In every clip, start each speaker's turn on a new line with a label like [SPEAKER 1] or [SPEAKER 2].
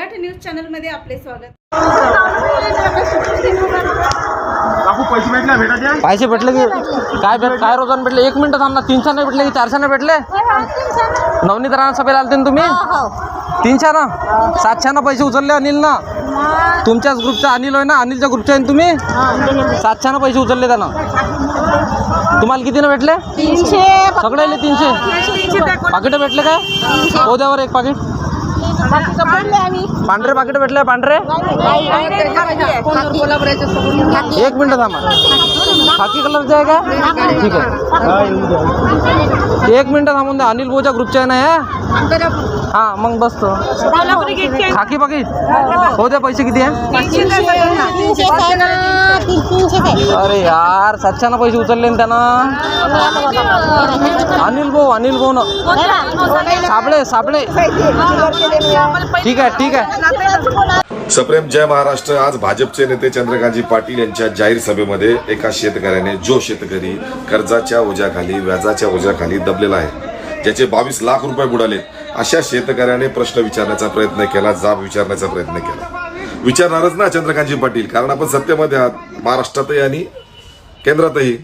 [SPEAKER 1] चॅनलमध्ये आपले स्वागत.
[SPEAKER 2] पैसे भेटले भेटा
[SPEAKER 3] पैसे भेटले की काय भेट काय रोजानं भेटले? एक मिनिट थांबना तीनशे नाही भेटले की चारशे नाही भेटले? नवनीत राणा सभेला आलते ना तुम्ही? तीनशे ना सातशे पैसे उचलले अनिल ना तुमच्याच ग्रुपचा अनिल आहे ना? अनिलच्या ग्रुपचे आहे ना तुम्ही? सातशे पैसे उचलले त्यानं. तुम्हाला किती ना भेटले?
[SPEAKER 4] तीनशे.
[SPEAKER 3] सगळे तीनशे. पाकिट भेटले काय? हो द्यावर एक पाकिट. पांढरे पाकिट भेटले पांढरे? एक मिनिट थांबा. खाकी कलरचे आहे का? ठीक आहे. एक मिनिट थांबून द्या. अनिल भाऊच्या ग्रुपचे आहे ना हे? हा मग बसतो. खाकी पाकिट? हो द्या पैसे किती आहे? अरे यार सातशे पैसे उचलले ना त्यानं? अनिल भाऊ अनिल भाऊ ना सापडे सापडे ठीक आहे ठीक आहे.
[SPEAKER 5] सप्रेम जय महाराष्ट्र. आज भाजपचे नेते चंद्रकांतजी पाटील यांच्या जाहीर सभेमध्ये एका शेतकऱ्याने जो शेतकरी कर्जाच्या ओझ्याखाली व्याजाच्या ओझ्याखाली दबलेला आहे ज्याचे बावीस लाख रुपये बुडाले अशा शेतकऱ्याने प्रश्न विचारण्याचा प्रयत्न केला जाब विचारण्याचा प्रयत्न केला. विचारणारच ना चंद्रकांतजी पाटील कारण आपण सत्तेमध्ये आहात महाराष्ट्रातही आणि केंद्रातही.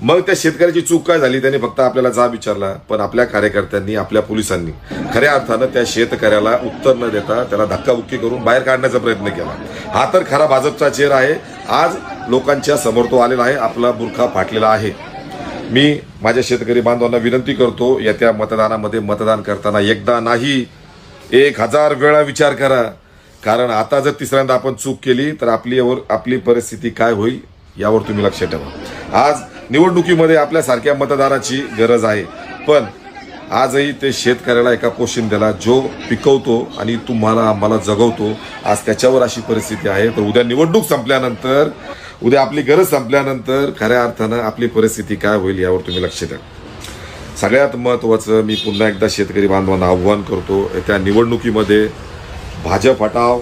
[SPEAKER 5] मग त्या शेतकऱ्याची चूक काय झाली? त्यांनी फक्त आपल्याला जा विचारला पण आपल्या कार्यकर्त्यांनी आपल्या पोलिसांनी खऱ्या अर्थानं त्या शेतकऱ्याला उत्तर न देता त्याला धक्काबुक्की करून बाहेर काढण्याचा प्रयत्न केला. हा तर खरा भाजपचा चेहरा आहे. आज लोकांच्या समोर तो आलेला आहे आपला बुरखा फाटलेला आहे. मी माझ्या शेतकरी बांधवांना विनंती करतो येत्या मतदानामध्ये मतदान करताना एकदा नाही एक हजार वेळा विचार करा. कारण आता जर तिसऱ्यांदा आपण चूक केली तर आपली यावर आपली परिस्थिती काय होईल यावर तुम्ही लक्ष ठेवा. आज निवडणुकीमध्ये आपल्यासारख्या मतदाराची गरज आहे. पण आजही ते शेतकऱ्याला एका पोशिंद्याला जो पिकवतो आणि तुम्हाला आम्हाला जगवतो आज त्याच्यावर अशी परिस्थिती आहे. तर उद्या निवडणूक संपल्यानंतर उद्या आपली गरज संपल्यानंतर खऱ्या अर्थानं आपली परिस्थिती काय होईल यावर तुम्ही लक्ष द्या सगळ्यात महत्त्वाचं मी पुन्हा एकदा शेतकरी बांधवांना आव्हान करतो त्या निवडणुकीमध्ये भाजप हटाव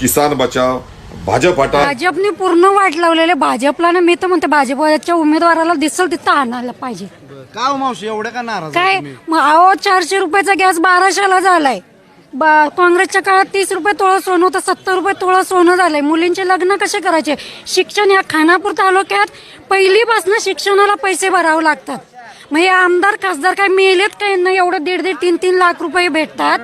[SPEAKER 5] किसान बचाव भाजप हटाव
[SPEAKER 6] भाजपने पूर्ण वाट लावलेले भाजपला ना मी तर म्हणते भाजपच्या उमेदवाराला दिसल तिथं आणायला पाहिजे.
[SPEAKER 2] का हो मावशी एवढे का नाराज
[SPEAKER 6] काय? मग अहो चारशे रुपयाचा गॅस बाराशेला झालाय. बा- काँग्रेसच्या काळात तीस रुपये तोळा सोनं होतं सत्तर रुपये तोळा सोनं झालंय. मुलींचे लग्न कसे करायचे? शिक्षण या खानापूर तालुक्यात पहिलीपासून शिक्षणाला पैसे भरावे लागतात. मग हे आमदार खासदार काय मेलेत काय ना एवढं दीड दीड तीन तीन लाख रुपये भेटतात.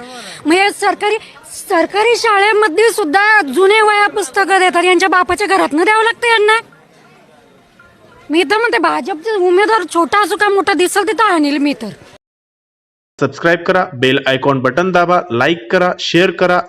[SPEAKER 6] मग हे सरकारी सरकारी शाळेमध्ये सुद्धा जुने वया पुस्तकं देतात. यांच्या बापाच्या घरातनं द्यावं लागतं यांना? मी तर म्हणते भाजपचे उमेदवार छोटा असो का मोठा दिसल तिथं आणील मी तर.
[SPEAKER 7] सबस्क्राईब करा बेल आयकॉन बटन दाबा लाईक करा शेअर करा.